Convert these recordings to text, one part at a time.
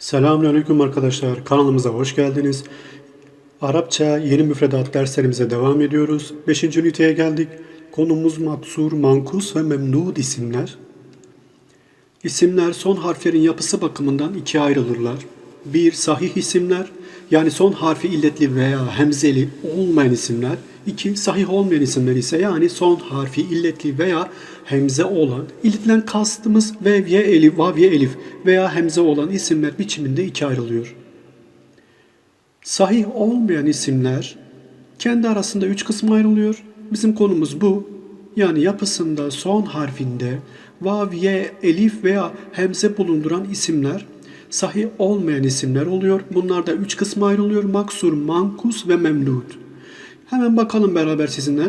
Selamünaleyküm arkadaşlar. Kanalımıza hoş geldiniz. Arapça yeni müfredat derslerimize devam ediyoruz. 5. üniteye geldik. Konumuz maksur, mankus ve memdud isimler. İsimler son harflerin yapısı bakımından ikiye ayrılırlar. Bir, sahih isimler, yani son harfi illetli veya hemzeli olmayan isimler. İki, sahih olmayan isimler ise yani son harfi illetli veya hemze olan, illetten kastımız vevye elif, vavye elif veya hemze olan isimler biçiminde ikiye ayrılıyor. Sahih olmayan isimler kendi arasında üç kısma ayrılıyor. Bizim konumuz bu. Yani yapısında son harfinde vav, ye, elif veya hemze bulunduran isimler sahih olmayan isimler oluyor. Bunlar da üç kısma ayrılıyor. Maksur, mankus ve memnun. Hemen bakalım beraber sizinle.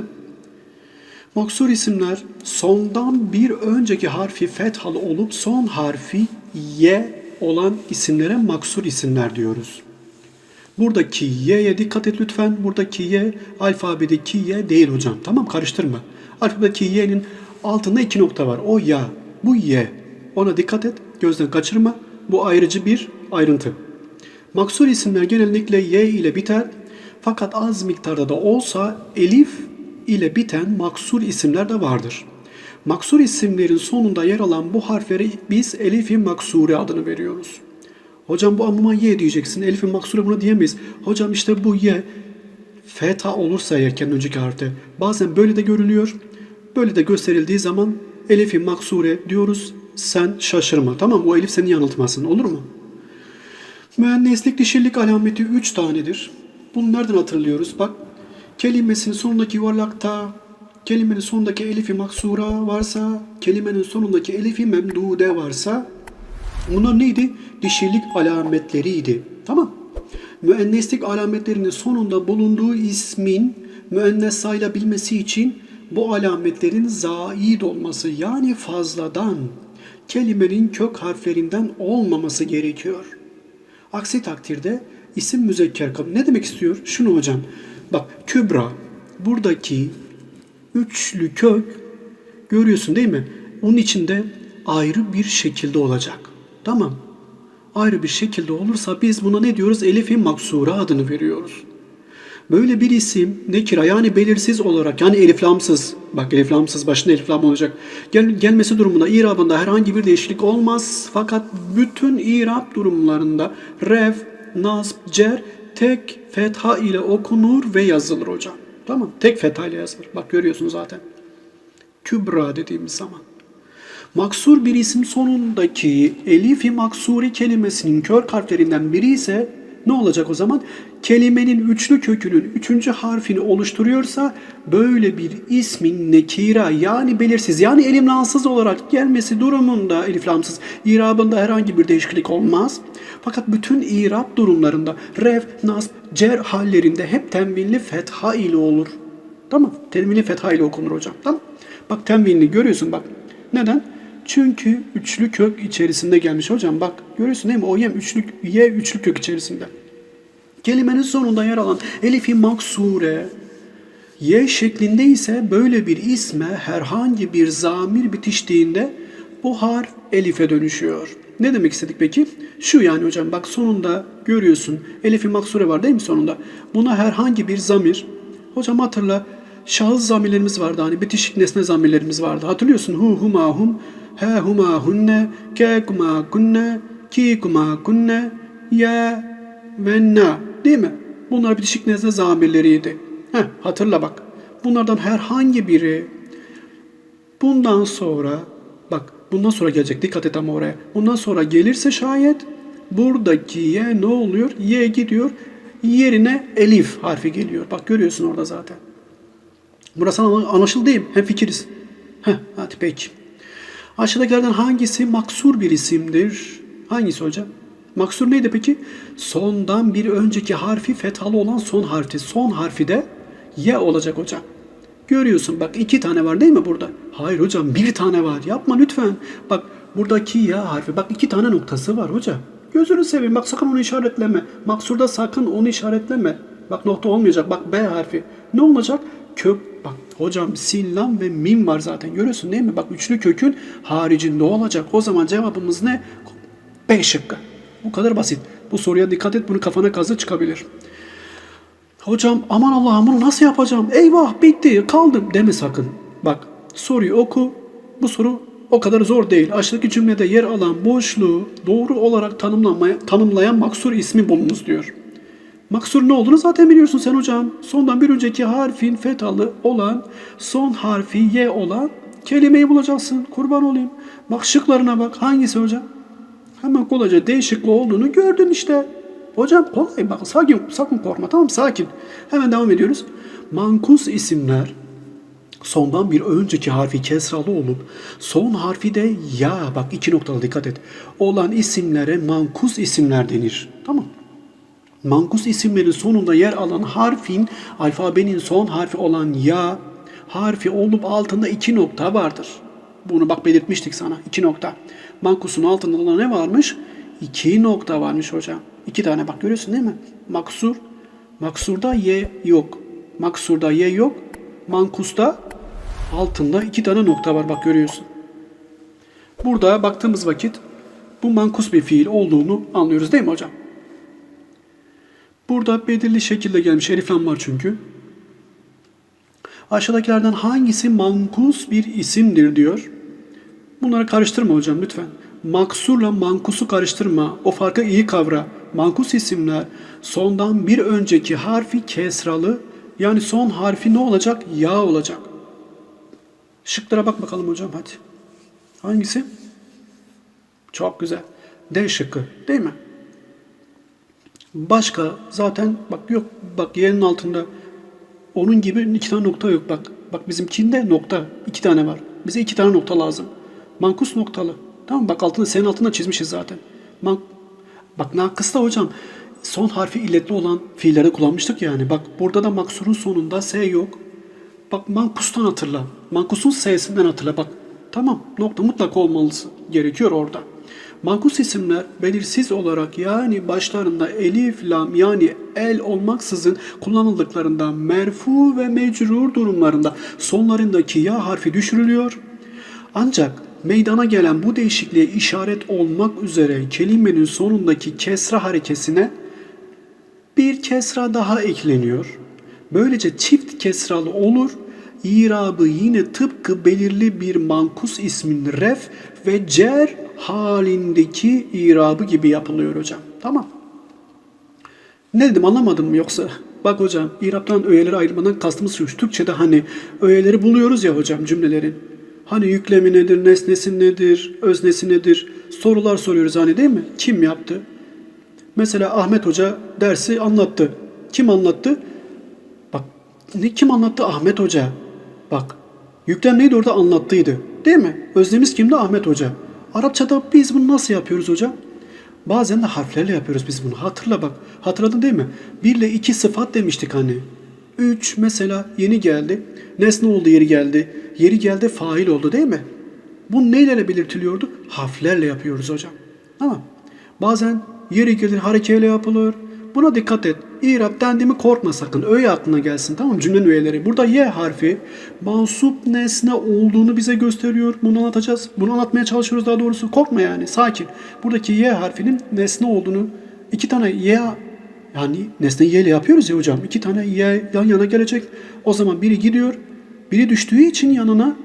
Maksur isimler sondan bir önceki harfi fethalı olup son harfi ye olan isimlere maksur isimler diyoruz. Buradaki y'ye dikkat et lütfen. Buradaki y alfabedeki y değil hocam. Tamam karıştırma. Alfabedeki y'nin altında iki nokta var. O ya, bu y. Ona dikkat et. Gözden kaçırma. Bu ayrıcı bir ayrıntı. Maksur isimler genellikle y ile biter. Fakat az miktarda da olsa elif ile biten maksur isimler de vardır. Maksur isimlerin sonunda yer alan bu harflere biz elifi maksure adını veriyoruz. Hocam bu amuma ye diyeceksin. Elif'in maksure buna diyemeyiz. Hocam işte bu ye feta olursa yerken önceki harfte bazen böyle de görülüyor. Böyle de gösterildiği zaman Elif'i maksure diyoruz. Sen şaşırma. Tamam bu Elif seni yanıltmasın. Olur mu? Müenneslik dişillik alameti 3 tanedir. Bunu nereden hatırlıyoruz? Bak kelimesinin sonundaki yuvarlakta, kelimenin sonundaki elifi maksura varsa, kelimenin sonundaki elifi memdude varsa bunlar neydi? Dişilik alametleriydi. Tamam. Müenneslik alametlerinin sonunda bulunduğu ismin müennes sayılabilmesi için bu alametlerin zaid olması yani fazladan kelimenin kök harflerinden olmaması gerekiyor. Aksi takdirde isim müzekker kabul. Ne demek istiyor? Şunu hocam. Bak kübra buradaki üçlü kök görüyorsun değil mi? Onun içinde ayrı bir şekilde olacak. Tamam. Ayrı bir şekilde olursa biz buna ne diyoruz? Elif-i maksura adını veriyoruz. Böyle bir isim nekira yani belirsiz olarak yani eliflamsız bak eliflamsız başında eliflam olacak. Gel, gelmesi durumunda irabında herhangi bir değişiklik olmaz. Fakat bütün irab durumlarında ref, nasb, cer tek fetha ile okunur ve yazılır hocam. Tamam Tek fetha ile yazılır. Bak görüyorsunuz zaten. Kübra dediğimiz zaman. Maksur bir isim sonundaki elifi maksuri kelimesinin kör harflerinden biri ise ne olacak o zaman? Kelimenin üçlü kökünün üçüncü harfini oluşturuyorsa böyle bir ismin nekira yani belirsiz yani elimlansız olarak gelmesi durumunda eliflamsız irabında herhangi bir değişiklik olmaz. Fakat bütün irab durumlarında ref, nasb, cer hallerinde hep tenvinli fetha ile olur. Tamam. Tenvinli fetha ile okunur hocam. Tamam. Bak tenvinli görüyorsun bak. Neden? Çünkü üçlü kök içerisinde gelmiş hocam bak görüyorsun değil mi? O yem üçlü, ye üçlü kök içerisinde. Kelimenin sonunda yer alan elifi maksure ye şeklinde ise böyle bir isme herhangi bir zamir bitiştiğinde bu harf elife dönüşüyor. Ne demek istedik peki? Şu yani hocam bak sonunda görüyorsun elifi maksure var değil mi sonunda? Buna herhangi bir zamir. Hocam hatırla şahıs zamirlerimiz vardı hani bitişik nesne zamirlerimiz vardı. Hatırlıyorsun hu huma hum he huma hunne ke kuma kunne ki kuma kunne ya ve na değil mi? Bunlar bitişik nesne zamirleriydi. Heh, hatırla bak. Bunlardan herhangi biri bundan sonra bak bundan sonra gelecek dikkat et ama oraya. Bundan sonra gelirse şayet buradaki ye ne oluyor? Ye gidiyor. Yerine elif harfi geliyor. Bak görüyorsun orada zaten. Burası anlaşıldı değil mi? Hem fikiriz. Heh, hadi peki. Aşağıdakilerden hangisi maksur bir isimdir? Hangisi hocam? Maksur neydi peki? Sondan bir önceki harfi fethalı olan son harfi. Son harfi de ye olacak hocam. Görüyorsun bak iki tane var değil mi burada? Hayır hocam bir tane var. Yapma lütfen. Bak buradaki ya harfi. Bak iki tane noktası var hocam. Gözünü seveyim. Bak sakın onu işaretleme. Maksurda sakın onu işaretleme. Bak nokta olmayacak. Bak B harfi. Ne olacak? Kök bak hocam sin, lam ve mim var zaten. Görüyorsun değil mi? Bak üçlü kökün haricinde olacak. O zaman cevabımız ne? B şıkkı. Bu kadar basit. Bu soruya dikkat et bunu kafana kazı çıkabilir. Hocam aman Allah'ım bunu nasıl yapacağım? Eyvah bitti kaldım deme sakın. Bak soruyu oku. Bu soru o kadar zor değil. Aşağıdaki cümlede yer alan boşluğu doğru olarak tanımlamaya, tanımlayan maksur ismi bulunuz diyor. Maksur ne olduğunu zaten biliyorsun sen hocam. Sondan bir önceki harfin fetalı olan, son harfi y olan kelimeyi bulacaksın. Kurban olayım. Bak şıklarına bak. Hangisi hocam? Hemen kolayca D şıkkı olduğunu gördün işte. Hocam kolay bak sakin sakın korkma tamam sakin. Hemen devam ediyoruz. Mankus isimler sondan bir önceki harfi kesralı olup son harfi de ya bak iki noktalı dikkat et. Olan isimlere mankus isimler denir. Tamam. Mankus isimlerin sonunda yer alan harfin alfabenin son harfi olan ya harfi olup altında iki nokta vardır. Bunu bak belirtmiştik sana. iki nokta. Mankus'un altında da ne varmış? İki nokta varmış hocam. İki tane bak görüyorsun değil mi? Maksur. Maksurda y yok. Maksurda y yok. Mankus'ta altında iki tane nokta var bak görüyorsun. Burada baktığımız vakit bu mankus bir fiil olduğunu anlıyoruz değil mi hocam? Burada belirli şekilde gelmiş. Eliflam var çünkü. Aşağıdakilerden hangisi mankus bir isimdir diyor. Bunları karıştırma hocam lütfen. Maksurla mankusu karıştırma. O farkı iyi kavra. Mankus isimler sondan bir önceki harfi kesralı yani son harfi ne olacak? Ya olacak. Şıklara bak bakalım hocam hadi. Hangisi? Çok güzel. D şıkkı değil mi? Başka zaten bak yok bak yerin altında onun gibi iki tane nokta yok bak. Bak bizimkinde nokta iki tane var. Bize iki tane nokta lazım. Mankus noktalı. Tamam bak altında senin altında çizmişiz zaten. Man bak nakısta hocam son harfi illetli olan fiillerde kullanmıştık yani. Bak burada da maksurun sonunda S yok. Bak mankustan hatırla. Mankusun S'sinden hatırla bak. Tamam nokta mutlaka olmalısı gerekiyor orada. Mankus isimler belirsiz olarak yani başlarında elif, lam yani el olmaksızın kullanıldıklarında merfu ve mecrur durumlarında sonlarındaki ya harfi düşürülüyor. Ancak meydana gelen bu değişikliğe işaret olmak üzere kelimenin sonundaki kesra harekesine bir kesra daha ekleniyor. Böylece çift kesralı olur. İrabı yine tıpkı belirli bir mankus ismin ref ve cer halindeki irabı gibi yapılıyor hocam. Tamam. Ne dedim anlamadın mı yoksa? Bak hocam İrab'dan öğeleri ayırmadan kastımız şu. Türkçe'de hani öğeleri buluyoruz ya hocam cümlelerin. Hani yüklemi nedir, nesnesi nedir, öznesi nedir? Sorular soruyoruz hani değil mi? Kim yaptı? Mesela Ahmet Hoca dersi anlattı. Kim anlattı? Bak ne kim anlattı? Ahmet Hoca. Bak yüklem neydi orada anlattıydı. Değil mi? Öznemiz kimdi? Ahmet Hoca. Arapçada biz bunu nasıl yapıyoruz hocam? Bazen de harflerle yapıyoruz biz bunu. Hatırla bak. Hatırladın değil mi? Bir ile iki sıfat demiştik hani. Üç mesela yeni geldi. Nesne oldu yeri geldi. Yeri geldi fail oldu değil mi? Bu neyle belirtiliyordu? Harflerle yapıyoruz hocam. Tamam. Bazen yeri gelir harekeyle yapılır. Buna dikkat et. İrab dendi mi korkma sakın. Öğe aklına gelsin tamam mı? Cümlenin öğeleri. Burada Y harfi mansup nesne olduğunu bize gösteriyor. Bunu anlatacağız. Bunu anlatmaya çalışıyoruz daha doğrusu. Korkma yani. Sakin. Buradaki Y harfinin nesne olduğunu iki tane Y yani nesne Y ile yapıyoruz ya hocam. İki tane Y yan yana gelecek. O zaman biri gidiyor. Biri düştüğü için yanına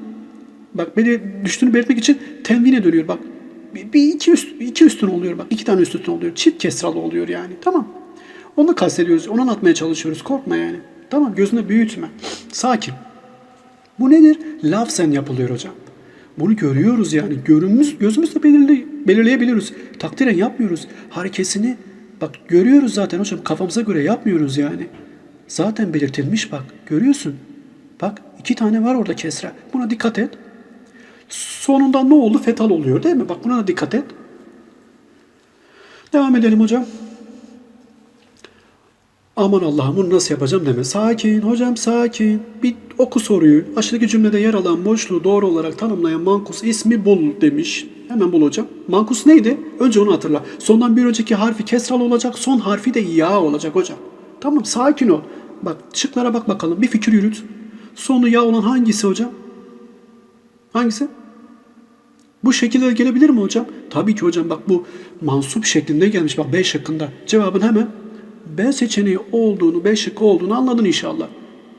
bak biri düştüğünü belirtmek için tenvine dönüyor. Bak bir iki, üst, iki üstün oluyor bak. iki tane üst üstün oluyor. Çift kesralı oluyor yani. Tamam. Onu kastediyoruz. Onu anlatmaya çalışıyoruz. Korkma yani. Tamam gözünde büyütme. Sakin. Bu nedir? Lafzen yapılıyor hocam. Bunu görüyoruz yani. Görümüz, gözümüzle belirli, belirleyebiliyoruz. Takdiren yapmıyoruz. Harekesini bak görüyoruz zaten hocam. Kafamıza göre yapmıyoruz yani. Zaten belirtilmiş bak. Görüyorsun. Bak iki tane var orada kesra. Buna dikkat et. Sonunda ne oldu? Fetal oluyor değil mi? Bak buna da dikkat et. Devam edelim hocam. Aman Allah'ım bunu nasıl yapacağım deme. Sakin hocam sakin. Bir oku soruyu. Aşağıdaki cümlede yer alan boşluğu doğru olarak tanımlayan mankus ismi bul demiş. Hemen bul hocam. Mankus neydi? Önce onu hatırla. Sondan bir önceki harfi kesralı olacak. Son harfi de ya olacak hocam. Tamam sakin ol. Bak şıklara bak bakalım. Bir fikir yürüt. Sonu ya olan hangisi hocam? Hangisi? Bu şekilde gelebilir mi hocam? Tabii ki hocam bak bu mansup şeklinde gelmiş. Bak B şıkkında. Cevabın hemen B seçeneği olduğunu, B şıkkı olduğunu anladın inşallah.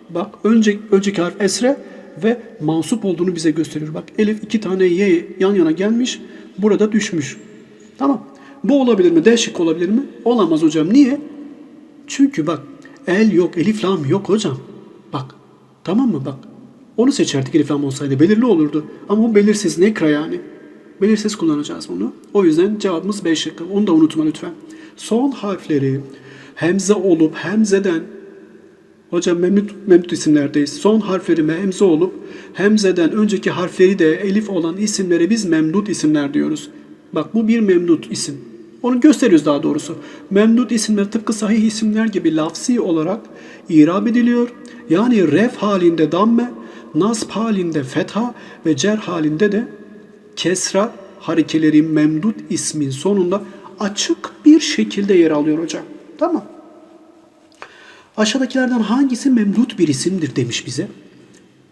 Bak önce, önceki harf esre ve mansup olduğunu bize gösteriyor. Bak elif iki tane y yan yana gelmiş. Burada düşmüş. Tamam. Bu olabilir mi? D şıkkı olabilir mi? Olamaz hocam. Niye? Çünkü bak el yok, elif lam yok hocam. Bak tamam mı bak. Onu seçerdik elif lam olsaydı belirli olurdu. Ama bu belirsiz nekra yani. Belirsiz kullanacağız bunu. O yüzden cevabımız B şıkkı. Onu da unutma lütfen. Son harfleri hemze olup hemzeden Hocam memnut, memnut isimlerdeyiz. Son harfleri hemze olup hemzeden önceki harfleri de elif olan isimlere biz memdut isimler diyoruz. Bak bu bir memdut isim. Onu gösteriyoruz daha doğrusu. Memdut isimler tıpkı sahih isimler gibi lafsi olarak irab ediliyor. Yani ref halinde damme, nasb halinde fetha ve cer halinde de kesra harekeleri memdut ismin sonunda açık bir şekilde yer alıyor hocam. Tamam. Aşağıdakilerden hangisi memdut bir isimdir demiş bize.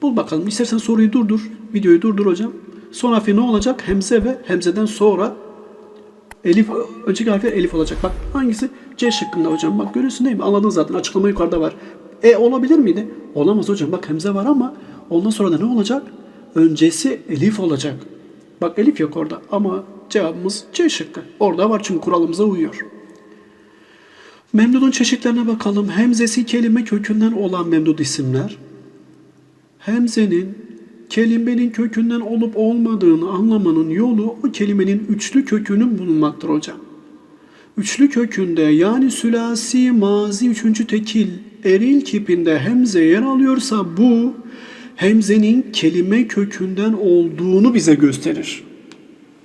Bul bakalım. İstersen soruyu durdur. Videoyu durdur hocam. Son harfi ne olacak? Hemze ve hemzeden sonra elif, önceki harfi elif olacak. Bak hangisi? C şıkkında hocam. Bak görüyorsun değil mi? Anladın zaten. Açıklama yukarıda var. E olabilir miydi? Olamaz hocam. Bak hemze var ama ondan sonra da ne olacak? Öncesi elif olacak. Bak elif yok orada ama cevabımız C şıkkı. Orada var çünkü kuralımıza uyuyor. Memdudun çeşitlerine bakalım. Hemzesi kelime kökünden olan memdud isimler. Hemzenin kelimenin kökünden olup olmadığını anlamanın yolu o kelimenin üçlü kökünün bulunmaktır hocam. Üçlü kökünde yani sülasi, mazi, üçüncü tekil, eril kipinde hemze yer alıyorsa bu hemzenin kelime kökünden olduğunu bize gösterir.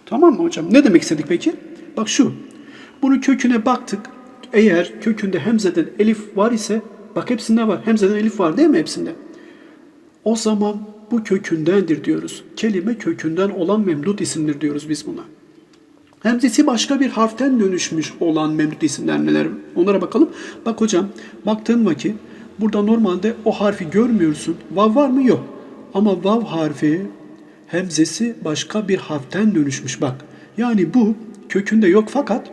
Tamam mı hocam? Ne demek istedik peki? Bak şu. Bunu köküne baktık. Eğer kökünde hemzeden elif var ise bak hepsinde var. Hemzeden elif var değil mi hepsinde? O zaman bu kökündendir diyoruz. Kelime kökünden olan memdut isimdir diyoruz biz buna. Hemzesi başka bir harften dönüşmüş olan memdut isimler neler? Onlara bakalım. Bak hocam baktığın vakit burada normalde o harfi görmüyorsun. Vav var mı? Yok. Ama vav harfi hemzesi başka bir harften dönüşmüş bak. Yani bu kökünde yok fakat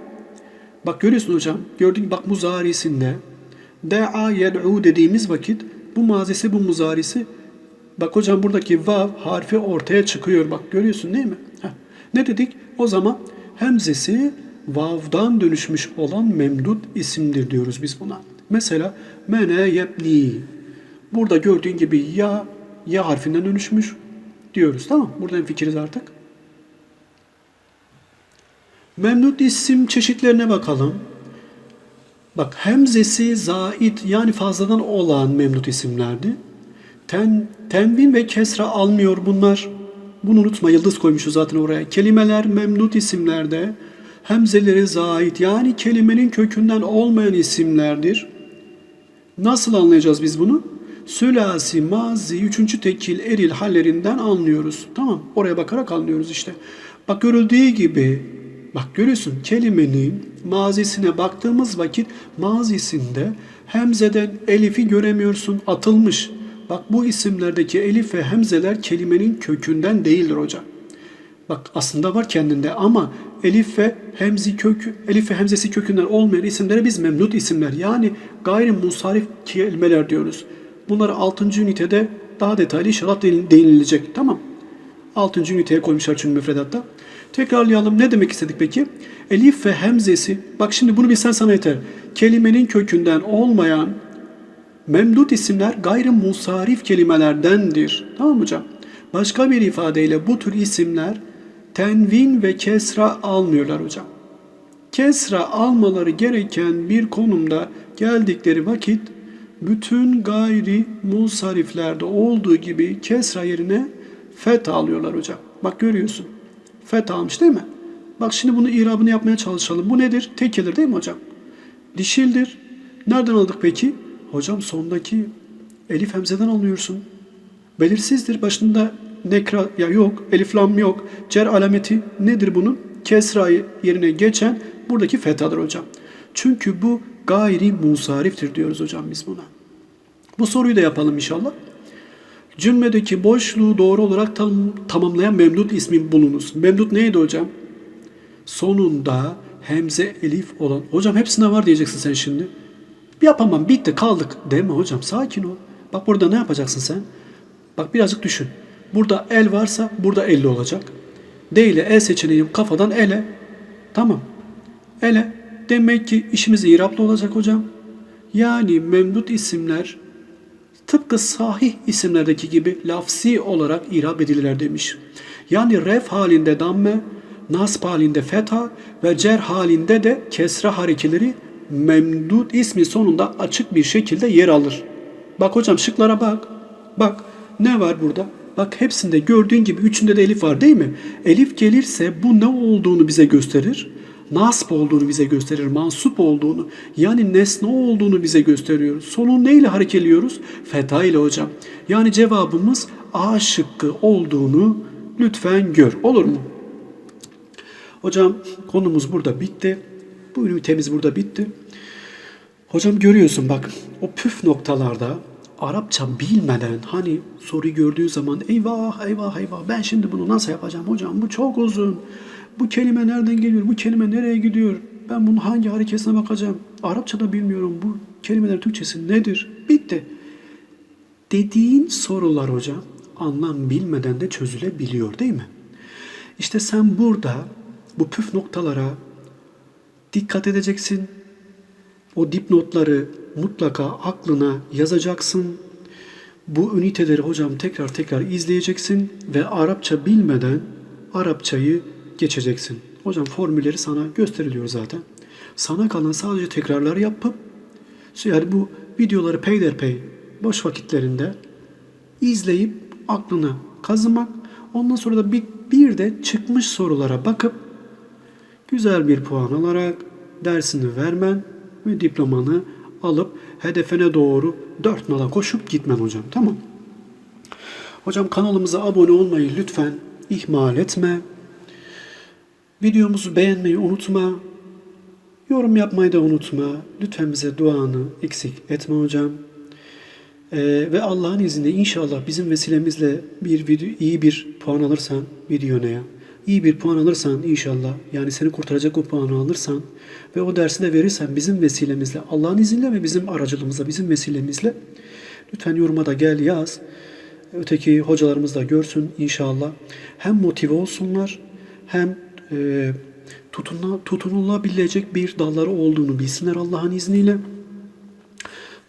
bak görüyorsun hocam. Gördün mü? bak muzarisinde da'a yed'u dediğimiz vakit bu mazisi bu muzarisi Bak hocam buradaki vav harfi ortaya çıkıyor. Bak görüyorsun değil mi? Heh. Ne dedik? O zaman hemzesi vav'dan dönüşmüş olan memdud isimdir diyoruz biz buna. Mesela mene yebni. Burada gördüğün gibi ya ya harfinden dönüşmüş diyoruz. Tamam Buradan fikiriz artık. Memdud isim çeşitlerine bakalım. Bak hemzesi zait yani fazladan olan memdud isimlerdi. Ten, tenvin ve kesra almıyor bunlar. Bunu unutma yıldız koymuşuz zaten oraya. Kelimeler memnut isimlerde hemzeleri zait yani kelimenin kökünden olmayan isimlerdir. Nasıl anlayacağız biz bunu? Sülasi, mazi, üçüncü tekil, eril hallerinden anlıyoruz. Tamam oraya bakarak anlıyoruz işte. Bak görüldüğü gibi bak görüyorsun kelimenin mazisine baktığımız vakit mazisinde hemzeden elifi göremiyorsun atılmış. Bak bu isimlerdeki elif ve hemzeler kelimenin kökünden değildir hocam. Bak aslında var kendinde ama elif ve hemzi kök, elif ve hemzesi kökünden olmayan isimlere biz memnut isimler yani gayri musarif kelimeler diyoruz. Bunları 6. ünitede daha detaylı inşallah değinilecek. Tamam. 6. üniteye koymuşlar çünkü müfredatta. Tekrarlayalım. Ne demek istedik peki? Elif ve hemzesi. Bak şimdi bunu bilsen sana yeter. Kelimenin kökünden olmayan Memdut isimler gayrı musarif kelimelerdendir. Tamam mı hocam? Başka bir ifadeyle bu tür isimler tenvin ve kesra almıyorlar hocam. Kesra almaları gereken bir konumda geldikleri vakit bütün gayri musariflerde olduğu gibi kesra yerine fet alıyorlar hocam. Bak görüyorsun. Fet almış değil mi? Bak şimdi bunu irabını yapmaya çalışalım. Bu nedir? Tekilir değil mi hocam? Dişildir. Nereden aldık peki? Hocam sondaki elif hemzeden alıyorsun. Belirsizdir. Başında nekra ya yok, elif lam yok. Cer alameti nedir bunun? Kesra yerine geçen buradaki fethadır hocam. Çünkü bu gayri musariftir diyoruz hocam biz buna. Bu soruyu da yapalım inşallah. Cümledeki boşluğu doğru olarak tam, tamamlayan memdut ismi bulunuz. Memdut neydi hocam? Sonunda hemze elif olan. Hocam hepsinde var diyeceksin sen şimdi. Yapamam bitti kaldık. Deme hocam sakin ol. Bak burada ne yapacaksın sen? Bak birazcık düşün. Burada el varsa burada 50 olacak. D ile E seçeneği kafadan ele. Tamam. Ele. Demek ki işimiz iraplı olacak hocam. Yani memdut isimler tıpkı sahih isimlerdeki gibi lafsi olarak irab edilirler demiş. Yani ref halinde damme, nasb halinde fetha ve cer halinde de kesra harekeleri memdut ismi sonunda açık bir şekilde yer alır. Bak hocam şıklara bak. Bak ne var burada? Bak hepsinde gördüğün gibi üçünde de elif var değil mi? Elif gelirse bu ne olduğunu bize gösterir. Nasp olduğunu bize gösterir, mansup olduğunu, yani nesne olduğunu bize gösteriyor. Sonu neyle harekeliyoruz? Feta ile hocam. Yani cevabımız A şıkkı olduğunu lütfen gör. Olur mu? Hocam konumuz burada bitti. Bu ünitemiz burada bitti. Hocam görüyorsun bak o püf noktalarda Arapça bilmeden hani soruyu gördüğü zaman eyvah eyvah eyvah ben şimdi bunu nasıl yapacağım hocam bu çok uzun. Bu kelime nereden geliyor? Bu kelime nereye gidiyor? Ben bunun hangi hareketine bakacağım? Arapça da bilmiyorum. Bu kelimeler Türkçesi nedir? Bitti. Dediğin sorular hocam anlam bilmeden de çözülebiliyor değil mi? İşte sen burada bu püf noktalara dikkat edeceksin. O dipnotları mutlaka aklına yazacaksın. Bu üniteleri hocam tekrar tekrar izleyeceksin ve Arapça bilmeden Arapçayı geçeceksin. Hocam formülleri sana gösteriliyor zaten. Sana kalan sadece tekrarlar yapıp yani bu videoları peyderpey boş vakitlerinde izleyip aklına kazımak. Ondan sonra da bir, bir de çıkmış sorulara bakıp güzel bir puan alarak dersini vermen ve diplomanı alıp hedefine doğru dört nala koşup gitmen hocam. Tamam. Hocam kanalımıza abone olmayı lütfen ihmal etme. Videomuzu beğenmeyi unutma. Yorum yapmayı da unutma. Lütfen bize duanı eksik etme hocam. Ee, ve Allah'ın izniyle inşallah bizim vesilemizle bir video, iyi bir puan alırsan videoya, iyi bir puan alırsan inşallah yani seni kurtaracak o puanı alırsan ve o dersi de verirsen bizim vesilemizle Allah'ın izniyle ve bizim aracılığımızla bizim vesilemizle lütfen yoruma da gel yaz. Öteki hocalarımız da görsün inşallah. Hem motive olsunlar hem e, tutunula, tutunulabilecek bir dalları olduğunu bilsinler Allah'ın izniyle.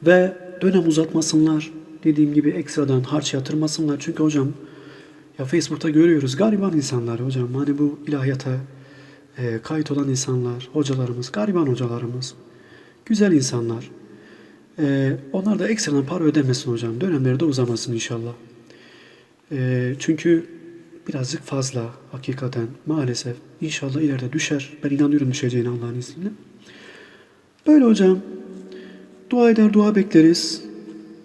Ve dönem uzatmasınlar. Dediğim gibi ekstradan harç yatırmasınlar. Çünkü hocam ya Facebook'ta görüyoruz gariban insanlar hocam. Hani bu ilahiyata e, kayıt olan insanlar, hocalarımız, gariban hocalarımız. Güzel insanlar. E, onlar da ekstradan para ödemesin hocam. Dönemleri de uzamasın inşallah. E, çünkü birazcık fazla hakikaten maalesef. İnşallah ileride düşer. Ben inanıyorum düşeceğine Allah'ın izniyle. Böyle hocam. Dua eder, dua bekleriz.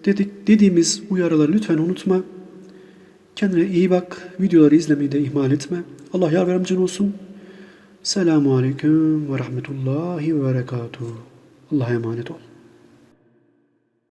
Dedik, dediğimiz uyarıları lütfen unutma. Kendine iyi bak. Videoları izlemeyi de ihmal etme. Allah yar yardımcın olsun. Selamun Aleyküm ve Rahmetullahi ve Berekatuhu. Allah'a emanet ol.